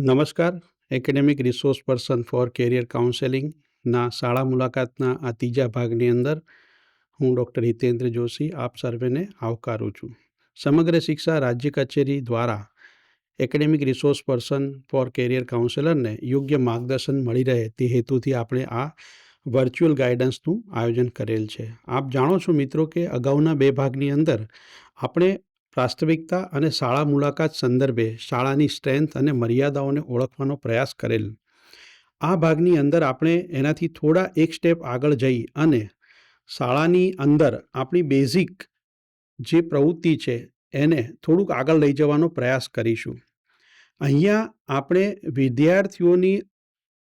નમસ્કાર. Academic resource person for career કાઉન્સેલિંગના શાળા મુલાકાતના આ ત્રીજા ભાગની અંદર હું ડૉક્ટર હિતેન્દ્ર જોશી આપ સર્વેને આવકારું છું. સમગ્ર શિક્ષા રાજ્ય કચેરી દ્વારા academic resource person for career કાઉન્સેલરને યોગ્ય માર્ગદર્શન મળી રહે તે હેતુથી આપણે આ વર્ચ્યુઅલ ગાઈડન્સનું આયોજન કરેલ છે. આપ જાણો છો મિત્રો કે અગાઉના બે ભાગની અંદર આપણે પ્રાસ્તવિકતા અને શાળા મુલાકાત સંદર્ભે શાળાની સ્ટ્રેન્થ અને મર્યાદાઓને ઓળખવાનો પ્રયાસ કરેલ. આ ભાગની અંદર આપણે એનાથી થોડા એક સ્ટેપ આગળ જઈ અને શાળાની અંદર આપણી બેઝિક જે પ્રવૃત્તિ છે એને થોડુંક આગળ લઈ જવાનો પ્રયાસ કરીશું. અહીંયા આપણે વિદ્યાર્થીઓની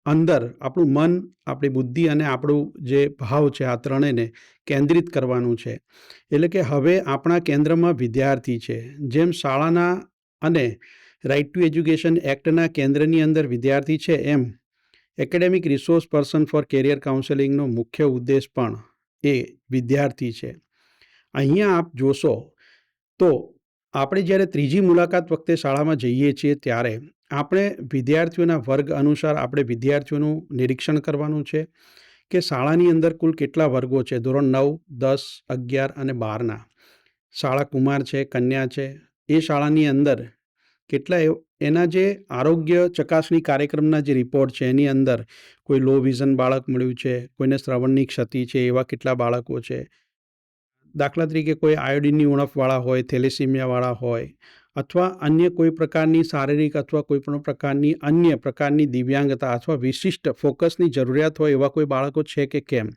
અંદર આપણું મન, આપણી બુદ્ધિ અને આપણું જે ભાવ છે, આ ત્રણેયને કેન્દ્રિત કરવાનું છે. એટલે કે હવે આપણા કેન્દ્રમાં વિદ્યાર્થી છે. જેમ શાળાના અને રાઇટ ટુ એજ્યુકેશન એક્ટના કેન્દ્રની અંદર વિદ્યાર્થી છે એમ academic resource person for career કાઉન્સેલિંગનો મુખ્ય ઉદ્દેશ પણ એ વિદ્યાર્થી છે. અહીંયા આપ જોશો તો આપણે જ્યારે ત્રીજી મુલાકાત વખતે શાળામાં જઈએ છીએ ત્યારે આપણે વિદ્યાર્થીઓના વર્ગ અનુસાર આપણે વિદ્યાર્થીઓનું નિરીક્ષણ કરવાનું છે કે શાળાની અંદર કુલ કેટલા વર્ગો છે? ધોરણ નવ, દસ, અગિયાર અને બારના. શાળા કુમાર છે, કન્યા છે. એ શાળાની અંદર કેટલા એના જે આરોગ્ય ચકાસણી કાર્યક્રમના જે રિપોર્ટ છે, એની અંદર કોઈ લો વિઝન બાળક મળ્યું છે, કોઈને શ્રવણની ક્ષતિ છે, એવા કેટલા બાળકો છે? દાખલા તરીકે કોઈ આયોડિનની ઉણપવાળા હોય, થેલેસીમિયાવાળા હોય અથવા અન્ય કોઈ પ્રકારની શારીરિક અથવા કોઈ પણ પ્રકારની અન્ય પ્રકારની દિવ્યાંગતા અથવા વિશિષ્ટ ફોકસની જરૂરિયાત હોય એવા કોઈ બાળકો છે કે કેમ?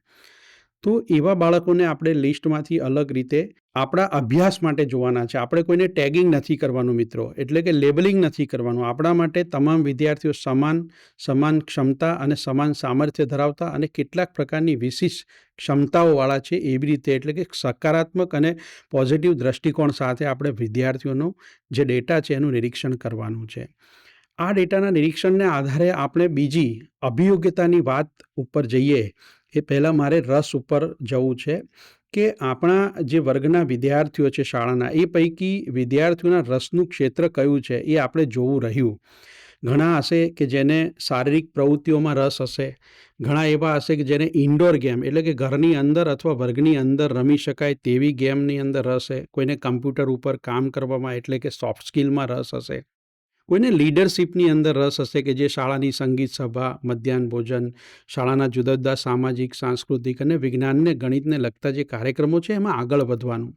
તો એવા બાળકોને આપણે લિસ્ટમાંથી અલગ રીતે આપણા અભ્યાસ માટે જોવાના છે. આપણે કોઈને ટેગિંગ નથી કરવાનું મિત્રો, એટલે કે લેબલિંગ નથી કરવાનું. આપણા માટે તમામ વિદ્યાર્થીઓ સમાન સમાન ક્ષમતા અને સમાન સામર્થ્ય ધરાવતા અને કેટલાક પ્રકારની વિશિષ્ટ ક્ષમતાઓવાળા છે એવી રીતે, એટલે કે સકારાત્મક અને પોઝિટિવ દ્રષ્ટિકોણ સાથે આપણે વિદ્યાર્થીઓનો જે ડેટા છે એનું નિરીક્ષણ કરવાનું છે. આ ડેટાના નિરીક્ષણને આધારે આપણે બીજી અભિયોગ્યતાની વાત ઉપર જઈએ એ પહેલાં મારે રસ ઉપર જવું છે કે આપણા જે વર્ગના વિદ્યાર્થીઓ છે શાળાના, એ પૈકી વિદ્યાર્થીઓના રસનું ક્ષેત્ર કયું છે એ આપણે જોવું રહ્યું. ઘણા હશે કે જેને શારીરિક પ્રવૃત્તિઓમાં રસ હશે, ઘણા એવા હશે કે જેને ઇન્ડોર ગેમ એટલે કે ઘરની અંદર અથવા વર્ગની અંદર રમી શકાય તેવી ગેમની અંદર રસ છે કોઈને કમ્પ્યુટર ઉપર કામ કરવામાં એટલે કે સોફ્ટ સ્કિલમાં રસ હશે. કોઈને લીડરશિપની અંદર રસ હશે કે જે શાળાની સંગીત સભા, મધ્યાહન ભોજન, શાળાના જુદા જુદા સામાજિક, સાંસ્કૃતિક અને વિજ્ઞાનને ગણિતને લગતા જે કાર્યક્રમો છે એમાં આગળ વધવાનું.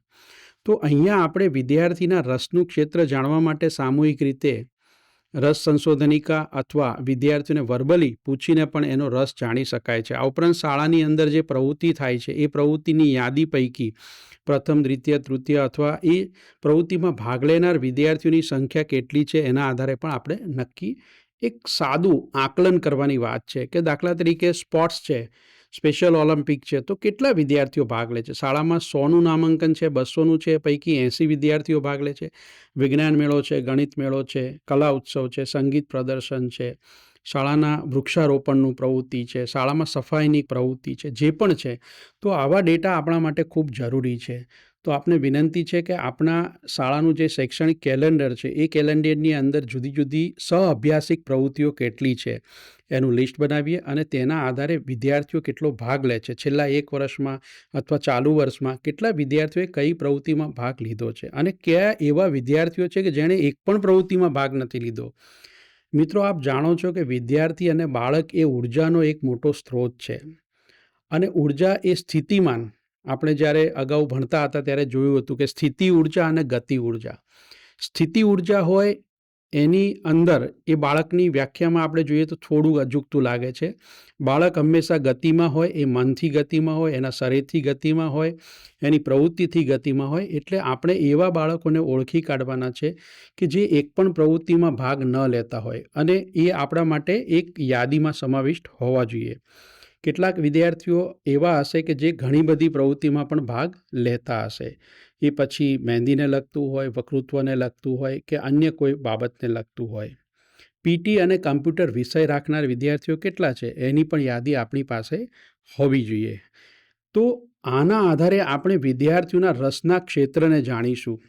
તો અહીંયા આપણે વિદ્યાર્થીના રસનું ક્ષેત્ર જાણવા માટે સામૂહિક રીતે રસ સંશોધનિકા અથવા વિદ્યાર્થીઓને વર્બલી પૂછીને પણ એનો રસ જાણી શકાય છે. આ ઉપરાંત શાળાની અંદર જે પ્રવૃત્તિ થાય છે, એ પ્રવૃત્તિની યાદી પૈકી પ્રથમ, દ્વિતીય, તૃતીય અથવા એ પ્રવૃત્તિમાં ભાગ લેનાર વિદ્યાર્થીઓની સંખ્યા કેટલી છે, એના આધારે પણ આપણે નક્કી એક સાદું આકલન કરવાની વાત છે કે દાખલા તરીકે સ્પોર્ટ્સ છે. સ્પેશિયલ ઓલિમ્પિક છે. તો કેટલા વિદ્યાર્થીઓ ભાગ લે છે? શાળામાં સોનું નામાંકન છે, બસોનું છે, પૈકી એંસી વિદ્યાર્થીઓ ભાગ લે છે. વિજ્ઞાન મેળો છે, ગણિત મેળો છે, કલા ઉત્સવ છે, સંગીત પ્રદર્શન છે. શાળાના વૃક્ષારોપણનું પ્રવૃત્તિ છે. શાળામાં સફાઈની પ્રવૃત્તિ છે, જે પણ છે. તો આવા ડેટા આપણા માટે ખૂબ જરૂરી છે. તો આપને વિનંતી છે કે આપણા શાળાનું જે શૈક્ષણિક કેલેન્ડર છે, એ કેલેન્ડરની અંદર જુદી જુદી સહઅભ્યાસિક પ્રવૃત્તિઓ કેટલી છે? એનું લિસ્ટ બનાવીએ અને તેના આધારે વિદ્યાર્થીઓ કેટલો ભાગ લે છે. છેલ્લા એક વર્ષમાં અથવા ચાલુ વર્ષમાં કેટલા વિદ્યાર્થીઓએ કઈ પ્રવૃત્તિમાં ભાગ લીધો છે અને કયા એવા વિદ્યાર્થીઓ છે કે જેણે એક પણ પ્રવૃત્તિમાં ભાગ નથી લીધો? મિત્રો, આપ જાણો છો કે વિદ્યાર્થી અને બાળક એ ઉર્જાનો એક મોટો સ્ત્રોત છે અને ઊર્જા એ સ્થિતિમાન. આપણે જ્યારે અગાઉ ભણતા હતા ત્યારે જોયું હતું કે સ્થિતિ ઊર્જા અને ગતિ ઊર્જા. સ્થિતિ ઊર્જા હોય એની અંદર એ બાળકની વ્યાખ્યામાં આપણે જોઈએ તો થોડું અજુગતું લાગે છે. બાળક હંમેશા ગતિમાં હોય, એ મનથી ગતિમાં હોય, એના શરીરથી ગતિમાં હોય, એની પ્રવૃત્તિથી ગતિમાં હોય, એટલે આપણે એવા બાળકોને ઓળખી કાઢવાના છે કે જે એક પણ પ્રવૃત્તિમાં ભાગ ન લેતા હોય. અને એ આપણા માટે એક યાદીમાં સમાવિષ્ટ હોવા જોઈએ. કેટલાક વિદ્યાર્થીઓ એવા હશે કે જે ઘણી બધી પ્રવૃત્તિમાં પણ ભાગ લેતા હશે. એ પછી મહેંદીને લગતું હોય વકૃત્વને લગતું હોય કે અન્ય કોઈ બાબતને લગતું હોય. પીટી અને કમ્પ્યુટર વિષય રાખનાર વિદ્યાર્થીઓ કેટલા છે? એની પણ યાદી આપણી પાસે હોવી જોઈએ. તો આના આધારે આપણે વિદ્યાર્થીઓના રસના ક્ષેત્રને જાણીશું.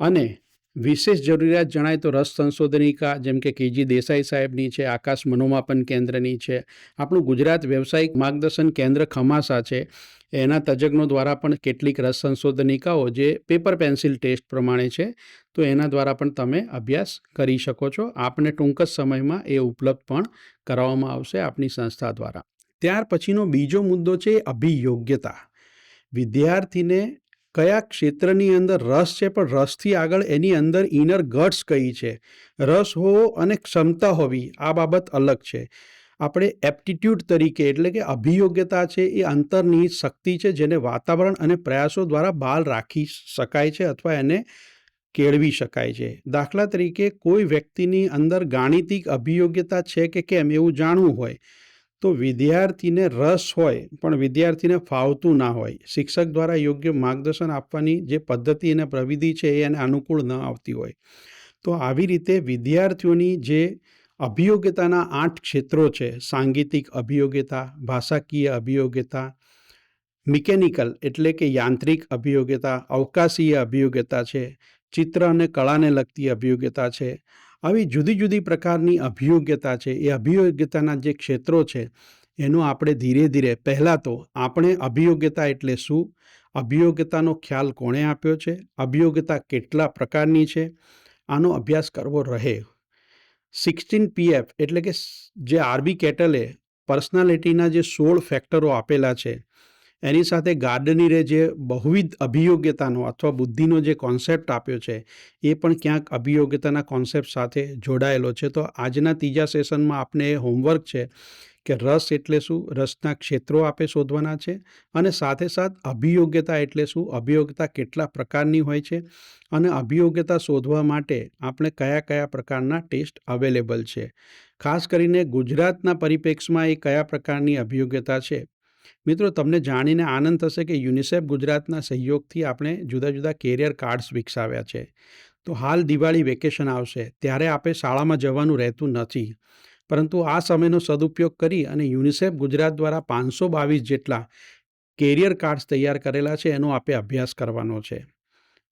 અને વિશેષ જરૂરિયાત જણાય તો રસ સંશોધનિકા જેમ કે કેજી દેસાઈ સાહેબની છે, આકાશ મનોમાપન કેન્દ્રની છે, આપણું ગુજરાત વ્યવસાયિક માર્ગદર્શન કેન્દ્ર ખમાસા છે. એના તજજ્ઞો દ્વારા પણ કેટલીક રસ સંશોધનિકાઓ જે પેપર પેન્સિલ ટેસ્ટ પ્રમાણે છે, તો એના દ્વારા પણ તમે અભ્યાસ કરી શકો છો. આપને ટૂંક જ સમયમાં એ ઉપલબ્ધ પણ કરાવવામાં આવશે આપની સંસ્થા દ્વારા. ત્યાર પછીનો બીજો મુદ્દો છે અભિયોગ્યતા. વિદ્યાર્થીને કયા ક્ષેત્રની અંદર રસ છે પણ રસથી આગળ એની અંદર ઇનર ગટ્સ કઈ છે? રસ હોવો અને ક્ષમતા હોવી, આ બાબત અલગ છે. આપણે એપ્ટિટ્યૂડ તરીકે એટલે કે અભિયોગ્યતા છે એ અંતર્નિહિત શક્તિ છે જેને વાતાવરણ અને પ્રયાસો દ્વારા બાલ રાખી શકાય છે અથવા એને કેળવી શકાય છે. દાખલા તરીકે કોઈ વ્યક્તિની અંદર ગાણિતિક અભિયોગ્યતા છે કે કેમ એવું જાણવું હોય તો વિદ્યાર્થીને રસ હોય, પણ વિદ્યાર્થીને ફાવતું ના હોય. શિક્ષક દ્વારા યોગ્ય માર્ગદર્શન આપવાની જે પદ્ધતિ અને પ્રવિધિ છે એ એને અનુકૂળ ન આવતી હોય. તો આવી રીતે વિદ્યાર્થીઓની જે અભિયોગ્યતાના આઠ ક્ષેત્રો છે, સાંગીતિક અભિયોગ્યતા, ભાષાકીય અભિયોગ્યતા, મિકેનિકલ એટલે કે યાંત્રિક અભિયોગ્યતા, અવકાશીય અભિયોગ્યતા છે, ચિત્ર અને કળાને લગતી અભિયોગ્યતા છે આવી જુદી જુદી પ્રકારની અભિયોગ્યતા છે. એ અભિયોગ્યતાના જે ક્ષેત્રો છે, એનો આપણે ધીરે ધીરે, પહેલાં તો આપણે અભિયોગ્યતા એટલે શું? અભિયોગ્યતાનો ખ્યાલ કોણે આપ્યો છે? અભિયોગ્યતા કેટલા પ્રકારની છે? આનો અભ્યાસ કરવો રહે. સિક્સટીન પીએફ એટલે કે જે આરબી કેટલે પર્સનાલિટીના જે સોળ ફેક્ટરો આપેલા છે એની સાથે ગાર્ડનીરે જે બહુવિધ અભિયોગ્યતાનો અથવા બુદ્ધિનો જે કોન્સેપ્ટ આપ્યો છે, એ પણ ક્યાંક અભિયોગ્યતાના કોન્સેપ્ટ સાથે જોડાયેલો છે. તો આજના ત્રીજા સેશનમાં આપને એ હોમવર્ક છે કે રસ એટલે શું, રસના ક્ષેત્રો આપે શોધવાના છે અને સાથે સાથ અભિયોગ્યતા એટલે શું, અભિયોગ્યતા કેટલા પ્રકારની હોય છે અને અભિયોગ્યતા શોધવા માટે આપણે કયા કયા પ્રકારના ટેસ્ટ અવેલેબલ છે. ખાસ કરીને ગુજરાતના પરિપ્રેક્ષમાં એ કયા પ્રકારની અભિયોગ્યતા છે મિત્રો, તમને જાણીને આનંદ થશે કે યુનિસેફ ગુજરાતના સહયોગથી આપણે જુદા જુદા કેરિયર કાર્ડ્સ વિકસાવ્યા છે. તો હાલ દિવાળી વેકેશન આવશે, ત્યારે આપણે શાળામાં જવાનું રહેતું નથી. પરંતુ આ સમયનો સદુપયોગ કરી અને યુનિસેફ ગુજરાત દ્વારા પાંચસો બાવીસ જેટલા કેરિયર કાર્ડ્સ તૈયાર કરેલા છે, એનો આપે અભ્યાસ કરવાનો છે.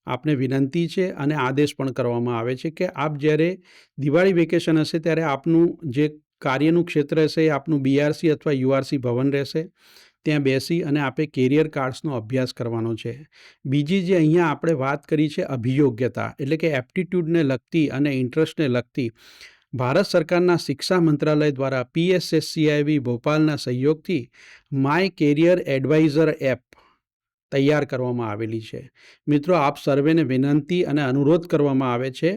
આપને વિનંતી છે અને આદેશ પણ કરવામાં આવે છે કે આપ જ્યારે દિવાળી વેકેશન હશે, ત્યારે આપનું જે કાર્યનું ક્ષેત્ર હશે એ આપનું બીઆરસી અથવા યુઆરસી ભવન રહેશે. ત્યાં બેસી અને આપણે કેરિયર કાર્ડ્સનો અભ્યાસ કરવાનો છે. બીજી જે અહીંયા આપણે વાત કરી છે અભિયોગ્યતા, એટલે કે એપ્ટિટ્યૂડને લગતી અને ઇન્ટરેસ્ટને લગતી, ભારત સરકારના શિક્ષા મંત્રાલય દ્વારા પીએસએસસીઆઈવી ભોપાલના સહયોગથી માય કેરિયર એડવાઇઝર એપ તૈયાર કરવામાં આવેલી છે. મિત્રો, આપ સર્વેને વિનંતી અને અનુરોધ કરવામાં આવે છે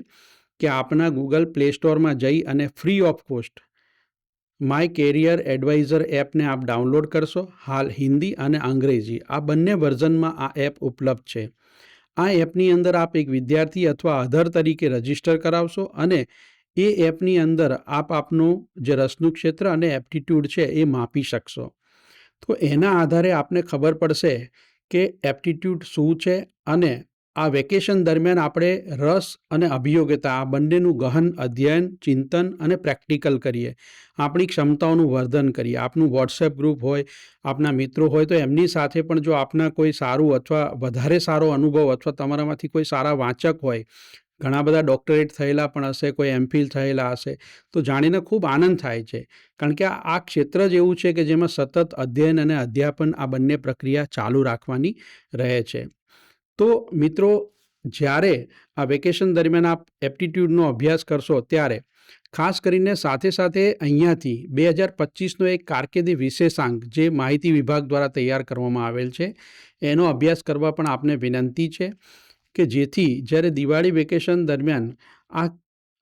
કે આપના ગૂગલ પ્લે સ્ટોરમાં જઈ અને free of cost my career advisor એપને આપ ડાઉનલોડ કરશો, હાલ હિન્દી અને અંગ્રેજી, આ બંને વર્ઝનમાં આ એપ ઉપલબ્ધ છે. આ એપની અંદર આપ એક વિદ્યાર્થી અથવા અધર તરીકે રજિસ્ટર કરાવશો અને એ એપની અંદર આપ આપનું જે રસનું ક્ષેત્ર અને એપ્ટિટ્યૂડ છે એ માપી શકશો. તો એના આધારે આપને ખબર પડશે કે એપ્ટિટ્યૂડ શું છે અને આ વેકેશન દરમિયાન આપણે રસ અને અભિયોગ્યતા, આ બંનેનું ગહન, અધ્યયન, ચિંતન અને પ્રેક્ટિકલ કરીએ. આપણી ક્ષમતાઓનું વર્ધન કરીએ. આપનું વોટ્સએપ ગ્રુપ હોય, આપના મિત્રો હોય, તો એમની સાથે પણ જો આપના કોઈ સારું અથવા વધારે સારો અનુભવ અથવા તમારામાંથી કોઈ સારા વાંચક હોય, ઘણા બધા ડોક્ટરેટ થયેલા પણ હશે, કોઈ એમફિલ થયેલા હશે, તો જાણીને ખૂબ આનંદ થાય છે. કારણ કે આ ક્ષેત્ર જ એવું છે કે જેમાં સતત અધ્યયન અને અધ્યાપન આ બંને પ્રક્રિયા ચાલુ રાખવાની રહે છે. તો મિત્રો, જ્યારે આ વેકેશન દરમિયાન આપ એપ્ટિટ્યૂડનો અભ્યાસ કરશો, ત્યારે ખાસ કરીને સાથે સાથે અહીંયાથી બે હજાર પચીસનો એક કારકિર્દી વિશેષાંક જે માહિતી વિભાગ દ્વારા તૈયાર કરવામાં આવેલ છે, એનો અભ્યાસ કરવા પણ આપને વિનંતી છે કે જેથી જ્યારે દિવાળી વેકેશન દરમિયાન આ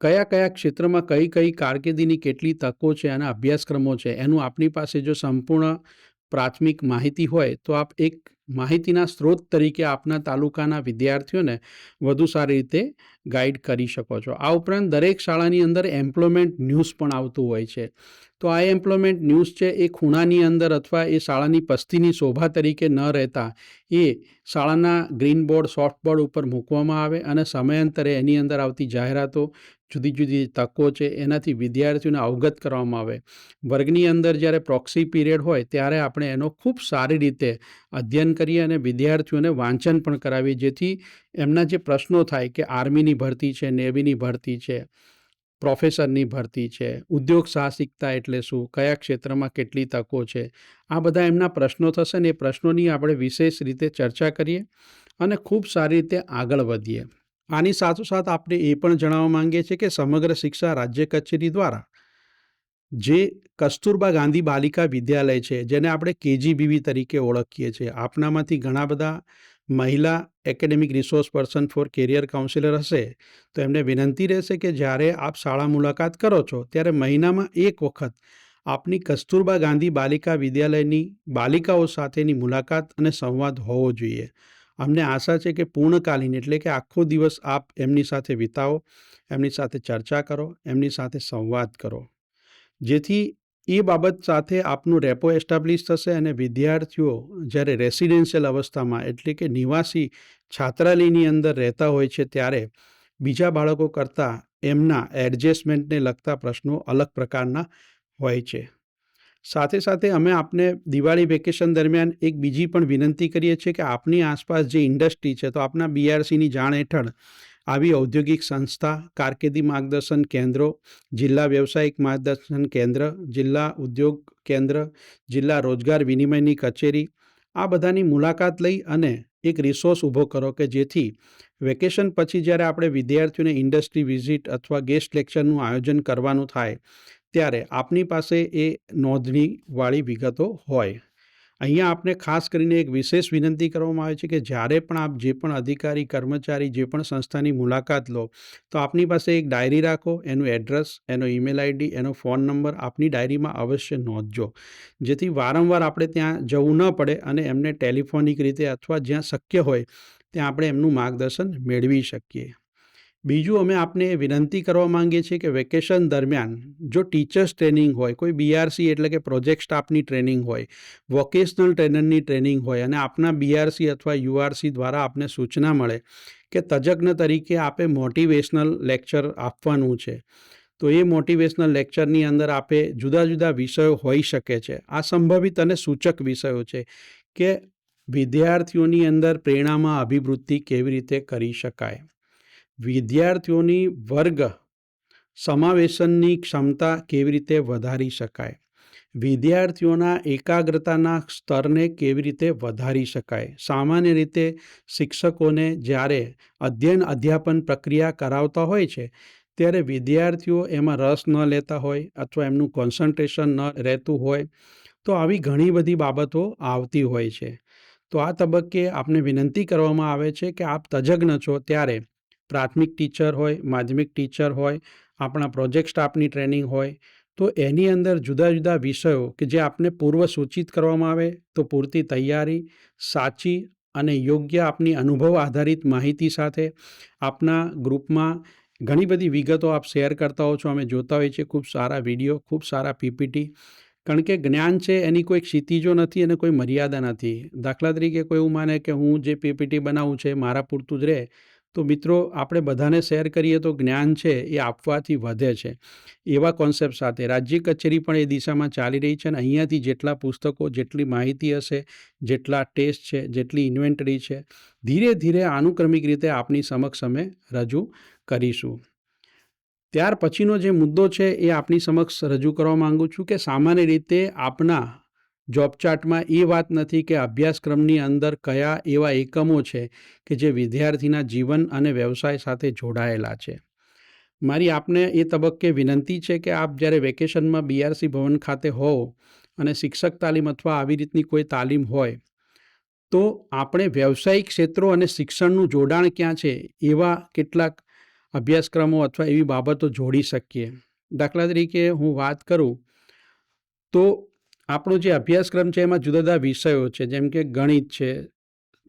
કયા કયા ક્ષેત્રમાં કઈ કઈ કારકિર્દીની કેટલી તકો છે અને અભ્યાસક્રમો છે, એનું આપની પાસે જો સંપૂર્ણ પ્રાથમિક માહિતી હોય, તો આપ એક માહિતીના સ્ત્રોત તરીકે આપના તાલુકાના વિદ્યાર્થીઓને વધુ સારી રીતે ગાઈડ કરી શકો છો. આ ઉપરાંત દરેક શાળાની અંદર એમ્પ્લોયમેન્ટ ન્યૂઝ પણ આવતું હોય છે. તો આ એમ્પ્લોયમેન્ટ ન્યૂઝ છે એ ખૂણાની અંદર અથવા એ શાળાની પસ્તીની શોભા તરીકે ન રહેતા એ શાળાના ગ્રીન બોર્ડ, સોફ્ટ બોર્ડ ઉપર મૂકવામાં આવે અને સમયાંતરે એની અંદર આવતી જાહેરાતો, જુદી જુદી તકો છે એનાથી વિદ્યાર્થીઓને અવગત કરવામાં આવે. વર્ગની અંદર જ્યારે પ્રોક્સી પીરિયડ હોય ત્યારે આપણે એનો ખૂબ સારી રીતે અધ્યયન કરીએ અને વિદ્યાર્થીઓને વાંચન પણ કરાવીએ, જેથી એમના જે પ્રશ્નો થાય કે આર્મીની ભરતી છે, નેવીની ભરતી છે, પ્રોફેસરની ભરતી છે, ઉદ્યોગ સાહસિકતા એટલે શું, કયા ક્ષેત્રમાં કેટલી તકો છે, આ બધા એમના પ્રશ્નો થશે ને એ પ્રશ્નોની આપણે વિશેષ રીતે ચર્ચા કરીએ અને ખૂબ સારી રીતે આગળ વધીએ. આની સાથોસાથ આપણે એ પણ જણાવવા માંગીએ છીએ કે સમગ્ર શિક્ષા રાજ્ય કચેરી દ્વારા જે કસ્તુરબા ગાંધી બાલિકા વિદ્યાલય છે, જેને આપણે કેજીબીવી તરીકે ઓળખીએ છીએ આપનામાંથી ઘણા બધા મહિલા academic resource person for career counsellor હશે, તો એમને વિનંતી રહેશે કે જ્યારે આપ શાળા મુલાકાત કરો છો, ત્યારે મહિનામાં એક વખત આપની કસ્તુરબા ગાંધી બાલિકા વિદ્યાલયની બાલિકાઓ સાથેની મુલાકાત અને સંવાદ હોવો જોઈએ. અમને આશા છે કે પૂર્ણકાલીન એટલે કે આખો દિવસ આપ એમની સાથે વિતાવો, એમની સાથે ચર્ચા કરો, એમની સાથે સંવાદ કરો. જેથી એ બાબત સાથે આપનું રેપો એસ્ટાબ્લિશ થશે અને વિદ્યાર્થીઓ જ્યારે રેસિડેન્શિયલ અવસ્થામાં એટલે કે નિવાસી છાત્રાલયની અંદર રહેતા હોય છે ત્યારે બીજા બાળકો કરતાં એમના એડજસ્ટમેન્ટને લગતા પ્રશ્નો અલગ પ્રકારના હોય છે. સાથે સાથે અમે આપને દિવાળી વેકેશન દરમિયાન એક બીજી પણ વિનંતી કરીએ છીએ કે આપની આસપાસ જે ઇન્ડસ્ટ્રી છે, તો આપના બીઆરસીની જાણ હેઠળ આવી ઔદ્યોગિક સંસ્થા, કારકિર્દી માર્ગદર્શન કેન્દ્રો, જિલ્લા વ્યવસાયિક માર્ગદર્શન કેન્દ્ર, જિલ્લા ઉદ્યોગ કેન્દ્ર, જિલ્લા રોજગાર વિનિમયની કચેરી, આ બધાની મુલાકાત લઈ અને એક રિસોર્સ ઊભો કરો કે જેથી વેકેશન પછી જ્યારે આપણે વિદ્યાર્થીઓને ઇન્ડસ્ટ્રી વિઝિટ અથવા ગેસ્ટ લેક્ચરનું આયોજન કરવાનું થાય, ત્યારે આપની પાસે એ નોંધણીવાળી વિગતો હોય. અહીંયા આપને ખાસ કરીને એક વિશેષ વિનંતી કરવામાં આવે છે કે જ્યારે પણ આપ જે પણ અધિકારી, કર્મચારી, જે પણ સંસ્થાની મુલાકાત લો, તો આપની પાસે એક ડાયરી રાખો, એનું એડ્રેસ, એનો ઈમેલ આઈડી, એનો ફોન નંબર આપની ડાયરીમાં અવશ્ય નોંધજો. જેથી વારંવાર આપણે ત્યાં જવું ન પડે અને એમને ટેલિફોનિક રીતે અથવા જ્યાં શક્ય હોય, ત્યાં આપણે એમનું માર્ગદર્શન મેળવી શકીએ. બીજું અમે આપને વિનંતી કરવા માંગીએ છીએ કે વેકેશન દરમિયાન જો ટીચર્સ ટ્રેનિંગ હોય, કોઈ બીઆરસી એટલે કે પ્રોજેક્ટ સ્ટાફની ટ્રેનિંગ હોય, વોકેશનલ ટ્રેનરની ટ્રેનિંગ હોય અને આપના બીઆરસી અથવા યુઆરસી દ્વારા આપને સૂચના મળે કે તજજ્ઞ તરીકે આપે મોટિવેશનલ લેક્ચર આપવાનું છે. તો એ મોટિવેશનલ લેક્ચરની અંદર આપે જુદા જુદા વિષયો હોઈ શકે છે. આ સંભવિત અને સૂચક વિષયો છે કે વિદ્યાર્થીઓની અંદર પ્રેરણામાં અભિવૃદ્ધિ કેવી રીતે કરી શકાય. વિદ્યાર્થીઓની વર્ગ સમાવેશનની ક્ષમતા કેવી રીતે વધારી શકાય? વિદ્યાર્થીઓના એકાગ્રતાના સ્તરને કેવી રીતે વધારી શકાય? સામાન્ય રીતે શિક્ષકોને જ્યારે અધ્યયન અધ્યાપન પ્રક્રિયા કરાવતા હોય છે, ત્યારે વિદ્યાર્થીઓ એમાં રસ ન લેતા હોય અથવા એમનું કોન્સન્ટ્રેશન ન રહેતું હોય, તો આવી ઘણી બધી બાબતો આવતી હોય છે. તો આ તબક્કે આપને વિનંતી કરવામાં આવે છે કે આપ તજજ્ઞ છો ત્યારે પ્રાથમિક ટીચર હોય, માધ્યમિક ટીચર હોય, આપણા પ્રોજેક્ટ સ્ટાફની ટ્રેનિંગ હોય, તો એની અંદર જુદા જુદા વિષયો કે જે આપને પૂર્વ સૂચિત કરવામાં આવે, તો પૂરતી તૈયારી, સાચી અને યોગ્ય આપની અનુભવ આધારિત માહિતી સાથે, આપના ગ્રુપમાં ઘણી બધી વિગતો આપ શેર કરતા હો છો, અમે જોતા હોઈએ છીએ, ખૂબ સારા વીડિયો, ખૂબ સારા પીપીટી, કારણ કે જ્ઞાન છે એની કોઈ ક્ષિતિજો નથી અને કોઈ મર્યાદા નથી. દાખલા તરીકે કોઈ એવું માને કે હું જે પીપીટી બનાવું છે, મારા પૂરતું જ રહે તો મિત્રો, આપણે બધાને શેર કરીએ તો જ્ઞાન છે એ આપવાથી વધે છે. એવા કોન્સેપ્ટ સાથે રાજ્ય કચેરી પણ એ દિશામાં ચાલી રહી છે અને અહીંયાથી જેટલા પુસ્તકો, જેટલી માહિતી હશે, જેટલા ટેસ્ટ છે, જેટલી ઇન્વેન્ટરી છે, ધીરે ધીરે આનુક્રમિક રીતે આપની સમક્ષ અમે રજૂ કરીશું. ત્યાર પછીનો જે મુદ્દો છે એ આપની સમક્ષ રજૂ કરવા માગું છું કે સામાન્ય રીતે આપના જોબ ચાર્ટમાં એ વાત નથી કે અભ્યાસક્રમની અંદર કયા એવા એકમો છે કે જે વિદ્યાર્થીના જીવન અને વ્યવસાય સાથે જોડાયેલા છે. મારી આપને એ તબક્કે વિનંતી છે કે આપ જ્યારે વેકેશનમાં બીઆરસી ભવન ખાતે હોવ અને શિક્ષક તાલીમ અથવા આવી રીતની કોઈ તાલીમ હોય, તો આપણે વ્યવસાયિક ક્ષેત્રો અને શિક્ષણનું જોડાણ ક્યાં છે એવા કેટલાક અભ્યાસક્રમો અથવા એવી બાબતો જોડી શકીએ. દાખલા તરીકે હું વાત કરું, તો આપણો જે અભ્યાસક્રમ છે, એમાં જુદા જુદા વિષયો છે, જેમ કે ગણિત છે,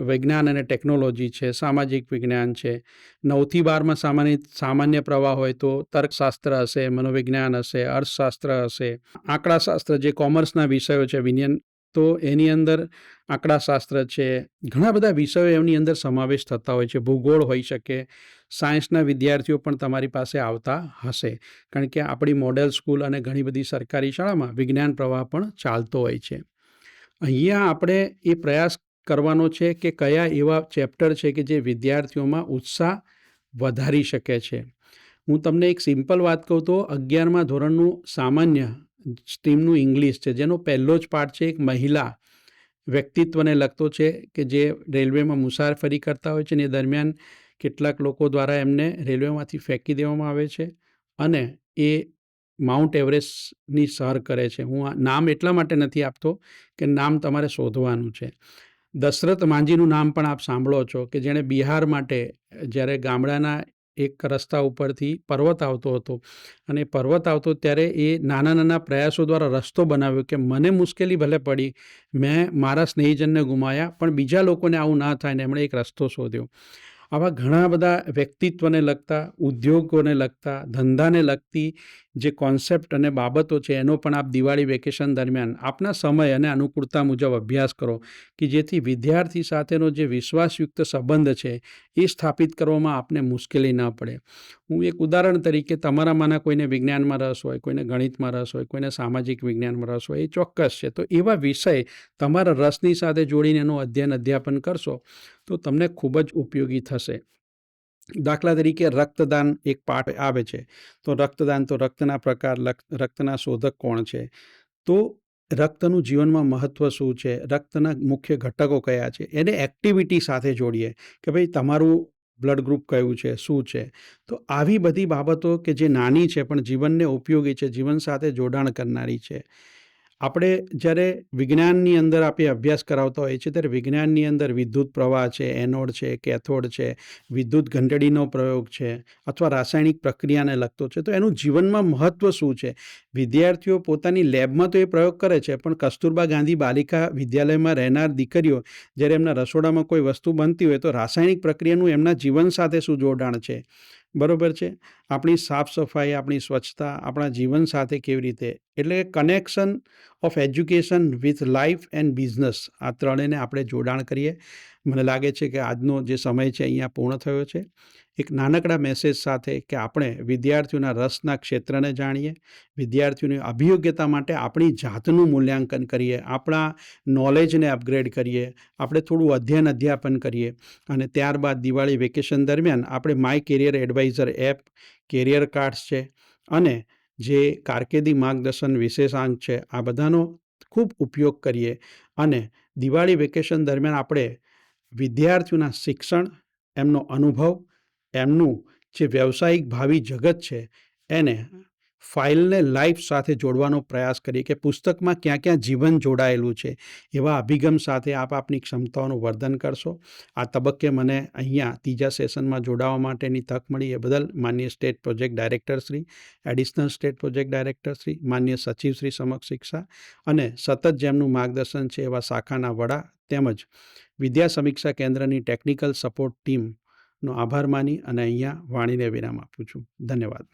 વિજ્ઞાન અને ટેકનોલોજી છે, સામાજિક વિજ્ઞાન છે, નવથી બારમાં સામાન્ય સામાન્ય પ્રવાહ હોય તો તર્કશાસ્ત્ર હશે, મનોવિજ્ઞાન હશે, અર્થશાસ્ત્ર હશે, આંકડાશાસ્ત્ર જે કોમર્સના વિષયો છે, વિજ્ઞાન તો એની અંદર આંકડાશાસ્ત્ર છે, ઘણા બધા વિષયો એમની અંદર સમાવેશ થતા હોય છે. ભૂગોળ હોઈ શકે, સાયન્સના વિદ્યાર્થીઓ પણ તમારી પાસે આવતા હશે. કારણ કે આપણી મોડેલ સ્કૂલ અને ઘણી બધી સરકારી શાળામાં વિજ્ઞાન પ્રવાહ પણ ચાલતો હોય છે. અહીંયા આપણે એ પ્રયાસ કરવાનો છે કે કયા એવા ચેપ્ટર છે કે જે વિદ્યાર્થીઓમાં ઉત્સાહ વધારી શકે છે. હું તમને એક સિમ્પલ વાત કહું તો અગિયારમાં ધોરણનું સામાન્ય સ્ટ્રીમનું ઇંગ્લિશ છે, જેનો પહેલો જ પાઠ છે, એક મહિલા વ્યક્તિત્વને લગતો છે કે જે રેલવેમાં મુસાફરી કરતા હોય છે ને એ દરમિયાન કેટલાક લોકો દ્વારા એમને રેલવેમાંથી ફેંકી દેવામાં આવે છે અને એ માઉન્ટ એવરેસ્ટની સર કરે છે. હું નામ એટલા માટે નથી આપતો કે નામ તમારે શોધવાનું છે. દશરથ માંઝીનું નામ પણ આપ સાંભળો છો કે જેણે બિહાર માટે જ્યારે ગામડાના એક રસ્તા ઉપરથી પર્વત આવતો હતો. અને પર્વત આવતો ત્યારે એ નાના નાના પ્રયાસો દ્વારા રસ્તો બનાવ્યો કે મને મુશ્કેલી ભલે પડી, મેં મારા સ્નેહીજનને ગુમાયા, પણ બીજા લોકોને આવું ના થાય ને એમણે એક રસ્તો શોધ્યો. આવા ઘણા બધા વ્યક્તિત્વને લગતા, ઉદ્યોગોને લગતા, ધંધાને લગતી જે કોન્સેપ્ટ અને બાબતો છે, એનો પણ આપ દિવાળી વેકેશન દરમિયાન આપના સમય અને અનુકૂળતા મુજબ અભ્યાસ કરો કે જેથી વિદ્યાર્થી સાથેનો જે વિશ્વાસયુક્ત સંબંધ છે, એ સ્થાપિત કરવામાં આપને મુશ્કેલી ન પડે. હું એક ઉદાહરણ તરીકે તમારામાંના કોઈને વિજ્ઞાનમાં રસ હોય, કોઈને ગણિતમાં રસ હોય, કોઈને સામાજિક વિજ્ઞાનમાં રસ હોય, એ ચોક્કસ છે. તો એવા વિષય તમારા રસની સાથે જોડીને એનું અધ્યયન અધ્યાપન કરશો, તો તમને ખૂબ જ ઉપયોગી થશે. દાખલા તરીકે રક્તદાન એક પાઠ આવે છે. તો રક્તદાન, તો રક્તના પ્રકાર રક્તના શોધક કોણ છે? તો રક્તનું જીવનમાં મહત્ત્વ શું છે? રક્તના મુખ્ય ઘટકો કયા છે? એને એક્ટિવિટી સાથે જોડીએ કે ભાઈ તમારું બ્લડ ગ્રુપ કયું છે? શું છે? તો આવી બધી બાબતો કે જે નાની છે પણ જીવનને ઉપયોગી છે, જીવન સાથે જોડાણ કરનારી છે. આપણે જ્યારે વિજ્ઞાનની અંદર આપણે અભ્યાસ કરાવતા હોઈએ છીએ, ત્યારે વિજ્ઞાનની અંદર વિદ્યુત પ્રવાહ છે, એનોડ છે, કેથોડ છે, વિદ્યુત ઘંટડીનો પ્રયોગ છે, અથવા રાસાયણિક પ્રક્રિયાને લગતો છે, તો એનું જીવનમાં મહત્ત્વ શું છે? વિદ્યાર્થીઓ પોતાની લેબમાં તો એ પ્રયોગ કરે છે, પણ કસ્તુરબા ગાંધી બાલિકા વિદ્યાલયમાં રહેનાર દીકરીઓ, જ્યારે એમના રસોડામાં કોઈ વસ્તુ બનતી હોય તો રાસાયણિક પ્રક્રિયાનું એમના જીવન સાથે શું જોડાણ છે? બરાબર છે? આપણી સાફ સફાઈ, આપણી સ્વચ્છતા, આપણા જીવન સાથે કેવી રીતે? એટલે connection of education with life and business આ ત્રણેયને આપણે જોડાણ કરીએ. મને લાગે છે કે આજનો જે સમય છે અહીંયા પૂર્ણ થયો છે. એક નાનકડા મેસેજ સાથે કે આપણે વિદ્યાર્થીઓના રસના ક્ષેત્રને જાણીએ, વિદ્યાર્થીઓની અભિયોગ્યતા માટે આપણી જાતનું મૂલ્યાંકન કરીએ, આપણા નોલેજને અપગ્રેડ કરીએ, આપણે થોડું અધ્યયન અધ્યાપન કરીએ અને ત્યારબાદ દિવાળી વેકેશન દરમિયાન આપણે my career advisor app career cards છે અને જે કારકિર્દી માર્ગદર્શન વિશેષાંક છે, આ બધાનો ખૂબ ઉપયોગ કરીએ અને દિવાળી વેકેશન દરમિયાન આપણે વિદ્યાર્થીઓના શિક્ષણ, એમનો અનુભવ એમનું જે વ્યવસાયિક ભાવિ જગત છે, એને ફાઇલને લાઈફ સાથે જોડવાનો પ્રયાસ કરીએ કે પુસ્તકમાં ક્યાં ક્યાં જીવન જોડાયેલું છે, એવા અભિગમ સાથે આપ આપની ક્ષમતાઓનું વર્ધન કરશો. આ તબક્કે મને અહીંયા ત્રીજા સેશનમાં જોડાવા માટેની તક મળી એ બદલ માન્ય state project director Shri, additional state project director Shri, માન્ય સચિવ શ્રી સમક્ષ શિક્ષા અને સતત જેમનું માર્ગદર્શન છે એવા શાખાના વડા તેમજ વિદ્યા સમીક્ષા કેન્દ્રની ટેકનિકલ સપોર્ટ ટીમનો આભાર માની અને અહીંયા વાણીને વિરામ આપું છું. ધન્યવાદ.